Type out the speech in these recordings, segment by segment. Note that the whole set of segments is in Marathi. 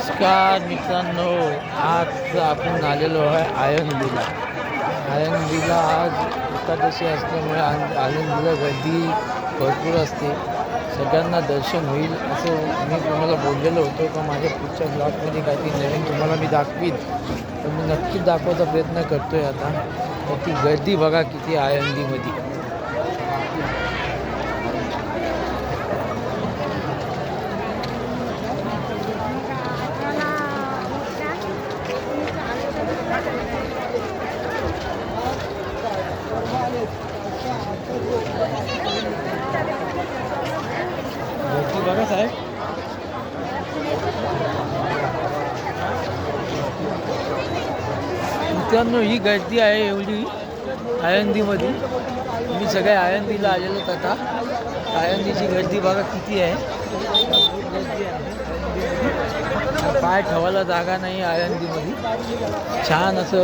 नमस्कार मित्रांनो आज आपण आलेलो आहे आयनबीला आयनबीला आज एकादशी असल्यामुळे आयनबीला गर्दी भरपूर असते. सगळ्यांना दर्शन होईल असं मी तुम्हाला बोललेलो होतो का माझ्या पुढच्या ब्लॉगमध्ये काहीतरी नवीन तुम्हाला मी दाखवीन. तर मी नक्कीच दाखवायचा प्रयत्न करतो आहे आता. तर ती गर्दी बघा किती आयनबीमध्ये आळंदीमध्ये गर्दी बघा साहेब मित्रांनो ही गर्दी आहे एवढी आळंदीमध्ये. मी सगळे आळंदीला आलेलोच आता. आळंदीची गर्दी बघा किती आहे. पाय ठेवायला जागा नाही आळंदीमध्ये. छान असं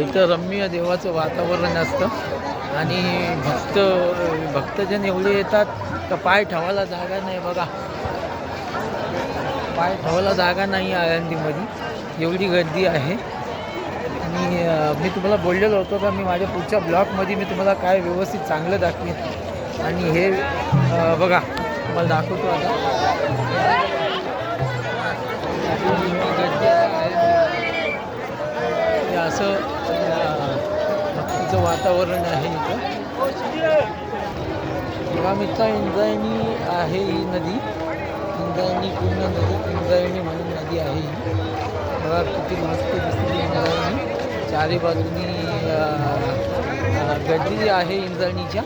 इथं रम्य देवाचं वातावरण असतं. आणि भक्त भक्तजन एवढे येतात तर पाय ठेवायला जागा नाही बघा. पाय ठेवायला जागा नाही आळंदीमध्ये. एवढी गर्दी आहे. आणि मी तुम्हाला बोललेलो होतो का मी माझ्या पुढच्या ब्लॉगमध्ये मी तुम्हाला काय व्यवस्थित चांगलं दाखवीन. आणि हे बघा तुम्हाला दाखवतो आता. आहे. असं तिचं वातावरण आहे इथं. किंवा मित्र इंद्रायणी आहे ही नदी. इंद्रायणी पूर्ण नदी इंद्रायणी म्हणून नदी आहे ही. बघा किती मस्त दिसते इंद्रायणी. चारी बाजूनी गर्दी आहे इंद्रायणीच्या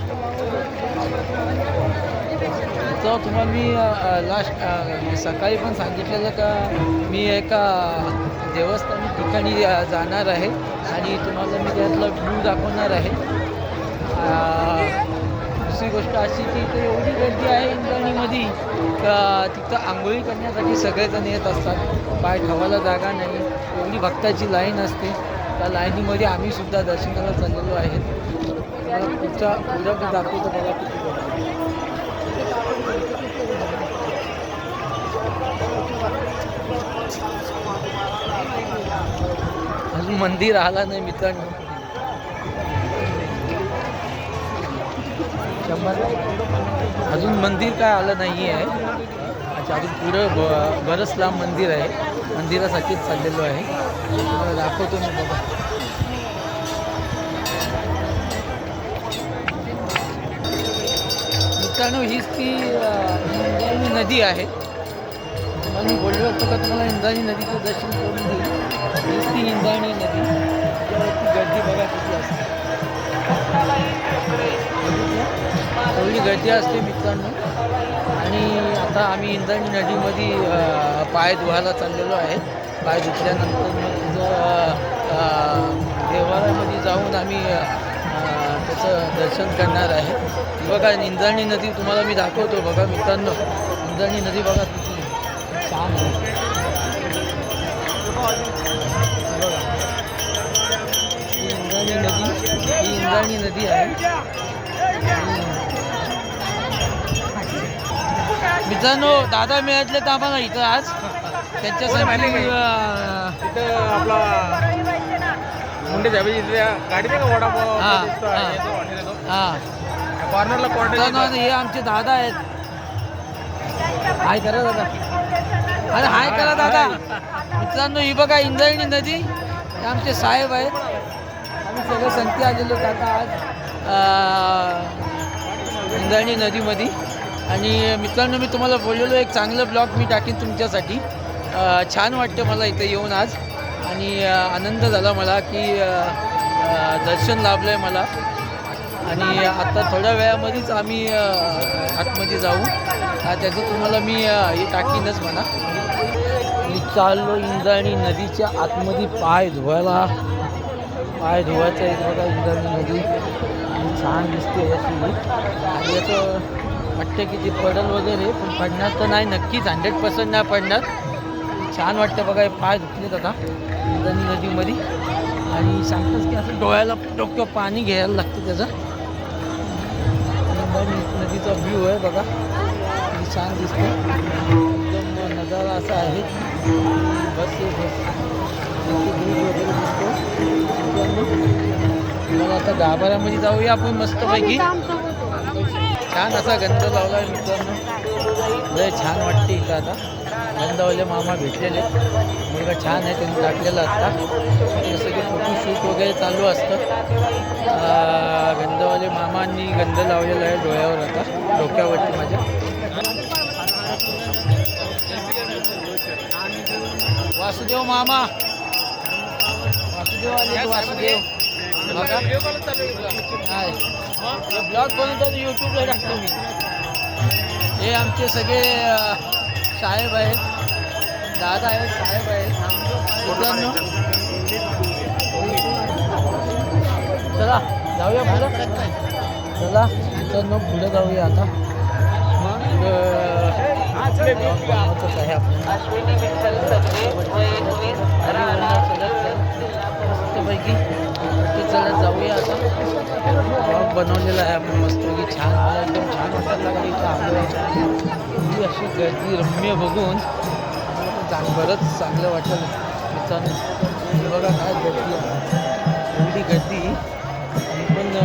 तर तुम्हाला मी लास्ट सकाळी पण सांगितलेलं का मी एका देवस्थान ठिकाणी जाणार आहे आणि तुम्हाला मी त्यातला व्ह्यू दाखवणार आहे. दुसरी गोष्ट अशी की इथे एवढी गर्दी आहे इंद्रायणीमध्ये का तिथं आंघोळी करण्यासाठी सगळेजण येत असतात. पाय ठेवायला जागा नाही. एवढी भक्ताची लाईन असते. त्या लाईनीमध्ये आम्ही सुद्धा दर्शनाला चाललेलो आहे. तुम्हाला पुढचा उद्या दाखवतो बघा किती अजून मंदिर आला नाही मित्रांनो. शंभर. अजून मंदिर काय आलं नाही आहे अच्छा अजून पुढं ब बरंच लांब मंदिर आहे. मंदिरासाठीच चाललेलो आहे. तुम्हाला दाखवतो मी बघा मित्रांनो हीच ती इंद्राणी इंद्रायणी नदी आहे. तुम्हाला मी बोललो होतो का तुम्हाला इंद्रायणी नदीचं दर्शन करून देईल हीच ती इंद्रायणी नदी. त्यावरती गर्दी बघा किती असते. एवढी गर्दी असते मित्रांनो. आणि आता आम्ही इंद्रायणी नदीमध्ये पाय धुवायला चाललेलो आहे. पाय धुतल्यानंतर मग तिथं देवालयामध्ये जाऊन आम्ही त्याचं दर्शन करणार आहे. बघा इंद्राणी नदी तुम्हाला मी दाखवतो बघा मित्रांनो. इंद्राणी नदी बघा किती छान आहे. इंद्राणी ही नदी ही इंद्राणी नदी आहे. मित्रांनो दादा मिळाले तर आम्हाला इथं आज. त्यांच्यासाठी आपला मुंडे इथे गाडी नाही का वडापाव? हा, हा. हा. कॉर्नरला क्वार्टर हे आमचे दादा आहेत. हाय करा दादा. अरे हाय करा दादा. मित्रांनो ही बघा इंद्रायणी नदी. आमचे साहेब आहेत. आम्ही सगळे संगती आलेलो आता आज इंद्रायणी नदीमध्ये. आणि मित्रांनो मी तुम्हाला बोललेलो एक चांगलं ब्लॉग मी टाकीन तुमच्यासाठी. छान वाटतं मला इथं येऊन आज. आणि आनंद झाला मला की दर्शन लाभलं आहे मला. आणि आता थोड्या वेळामध्येच आम्ही आतमध्ये जाऊ. त्याचं तुम्हाला मी हे टाकीनच म्हणा. मी चाललो इंद्रायणी नदीच्या आतमध्ये पाय धुवायला. पाय धुवायचा आहे बघा इंद्रायणी नदी. छान दिसते अशी. आणि याचं वाटतं की ती पडल वगैरे पण पडणार तर नाही. नक्कीच हंड्रेड पर्सेंट नाही पडणार. छान वाटतं बघा हे पाय धुतलेत आता इंद्रायणी नदीमध्ये आणि सांगतात की असं डोळ्याला डोक्यावर पाणी घ्यायला लागतं त्याचं. नदीचा व्ह्यू आहे बघा. छान दिसतो एकदम नजारा असा आहे. बस बस. वगैरे दिसतो आता गाभाऱ्यामध्ये जाऊया आपण मस्तपैकी. छान असा गंध लावला आहे मित्रांनो. लय छान वाटते इथं आता. नंदावले मामा भेटलेले. मुलगा छान आहे त्यांनी टाकलेला असता जसं की फोटोशूट वगैरे चालू असतं गंधवाले मामांनी गंध लावलेला आहे डोळ्यावर आता डोक्यावरती माझ्या. वासुदेव मामा. वासुदेव आले वासुदेव. हाय. ब्लॉग बनवतो यूट्यूबला टाकतो मी. हे आमचे सगळे साहेब आहेत. दादा आहे साहेब आहे. मित्रांनो. चला जाऊया पुढं. चला मित्रांनो पुढे जाऊया आता. मग गावातच आहे मस्तपैकी ते चला जाऊया आता. ब्लॉग बनवलेला आहे आपण मस्तपैकी. छान एकदम छान वाटायला लागली इथं. आलो ही अशी गर्दी रम्य बघून चांग बरंच चांगलं वाटलं. मित्रांनो बघा काय गर्दी आहे. एवढी गर्दी. मी पण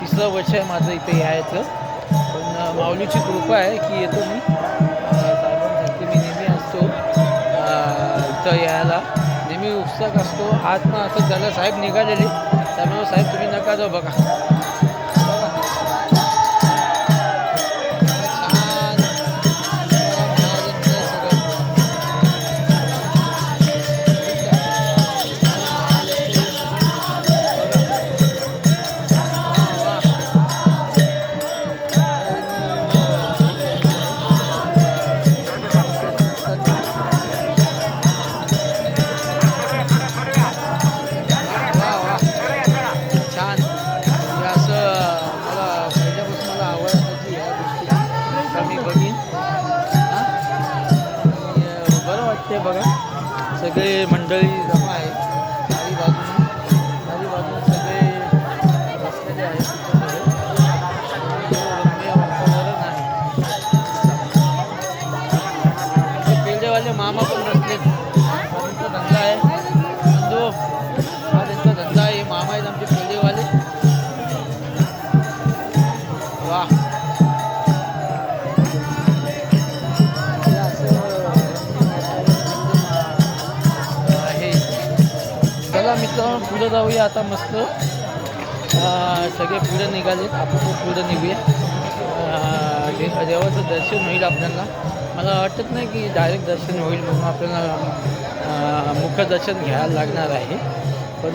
तिसरं वर्ष आहे माझं इथे यायचं. पण माऊलीची कृपा आहे की येतो मी. अं, मी नेहमी असतो. इथं यायला. नेहमी उत्सुक असतो. आज पण असं झालं साहेब निघालेले. त्यामुळे साहेब तुम्ही नका जाऊ बघा. लागते बघा. सगळे मंडळी जमा आहे पुढं जाऊया आता मस्त. सगळे पुढं निघालेत. आपण पण निघूया. देवाचं दर्शन होईल आपल्याला. मला वाटत नाही की डायरेक्ट दर्शन होईल म्हणून आपल्याला मुखदर्शन घ्यायला लागणार आहे. पण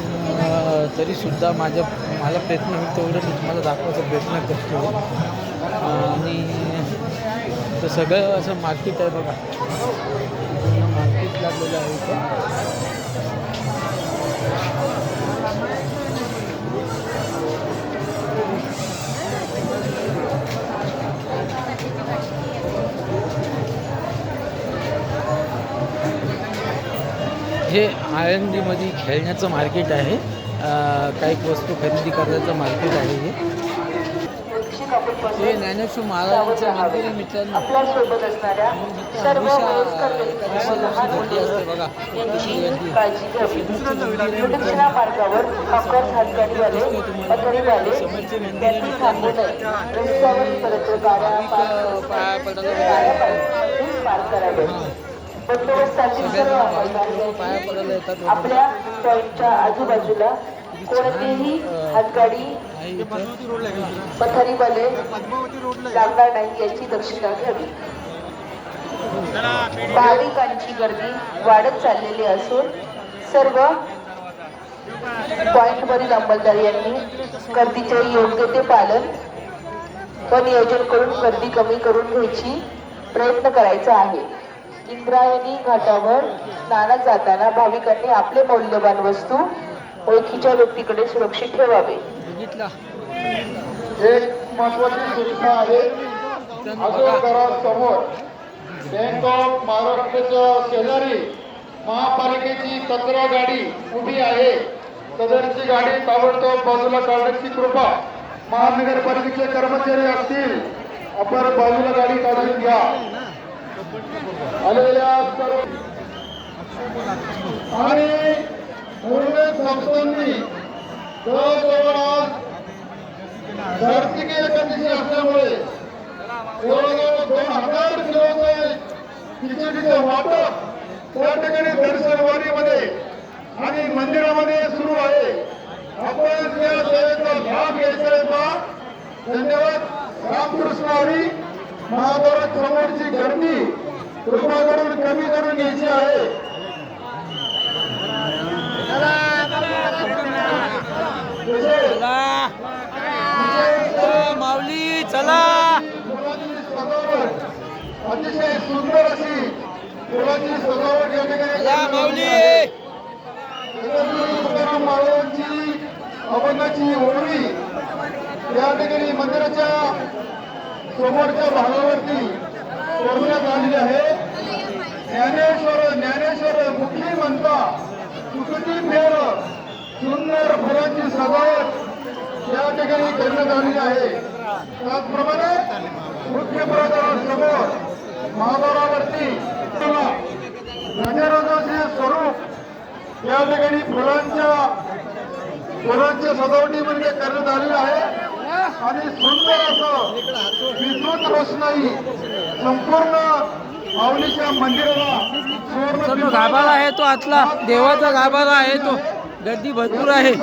तरीसुद्धा माझ्या मला प्रयत्न होईल तेवढं मी तुम्हाला दाखवायचा प्रयत्न करतो. आणि तर सगळं असं मार्केट आहे बघा. मार्केट लागलेलं आहे हे आळंदीमध्ये खेळण्याचं मार्केट आहे. काही वस्तू खरेदी करायचं मार्केट आहे हे. ज्ञानेश्वर महाराजांचं मंदिर आहे मित्रांनो. असते बघा. पाया पडायला बंदोबस्तातील सर्व. आपल्या पॉईंटच्या आजूबाजूला कोणतीही हातगाडी. पथरीवाले लागणार नाही याची दक्षता घ्यावी. भाविकांची गर्दी वाढत चाललेली असून सर्व पॉइंटवरील अंमलदार यांनी गर्दीचे योग्य ते पालन व नियोजन करून गर्दी कमी करून घ्यायची प्रयत्न करायचा आहे. इंद्रायणी घाटावर स्नानात जाताना भाविकांनी आपले मौल्यवान वस्तू ओळखीच्या व्यक्तीकडे सुरक्षित ठेवावे. एक महत्वाची सूचना आहे. आजोळघरासमोर बँक ऑफ महाराष्ट्राच्या शेजारी महापालिकेची कचरा गाडी उभी आहे. सदरची गाडी ताबडतोब बाजूला काढण्याची कृपा महानगरपालिकेचे कर्मचारी असतील. आपण बाजूला गाडी काढून घ्या. आणि उर्वरित संस्थांनी जवळजवळ आज कार्तिकी एकादशी असल्यामुळे जवळजवळ दोन हजार किलोचं खिचडीचं वाटप त्या ठिकाणी दर्शनवाडीमध्ये आणि मंदिरामध्ये सुरू आहे. आपण या सेवेचा लाभ घ्यायचा आहे का? धन्यवाद. रामकृष्ण हरी महाभारत समोरची गर्दी कृपा करून कमी करून घ्यायची आहे. माऊली चला. अतिशय सुंदर अशी फुलाची सजावट या ठिकाणी माऊली. तुकाराम महाराजांची अभंगाची ओळी या ठिकाणी मंदिराच्या समोरच्या भागावरती करण्यात आलेली आहे. ज्ञानेश्वर ज्ञानेश्वर मुखी म्हणता चुकती फेर? सुंदर फुलांची सजावट या ठिकाणी करण्यात आलेली आहे. त्याचप्रमाणे मुख्य प्रकारासमोर महाद्वारावरती गणराजाचे स्वरूप या ठिकाणी फुलांच्या फुलांच्या सजावटीमध्ये करण्यात आलेलं आहे. आणि सुंदर असं विद्युत रोषणाई संपूर्ण माऊलीच्या मंदिराला पिंपळाला गाभारा आहे तो आतला देवाचा गाभारा आहे तो. गर्दी भरपूर आहे.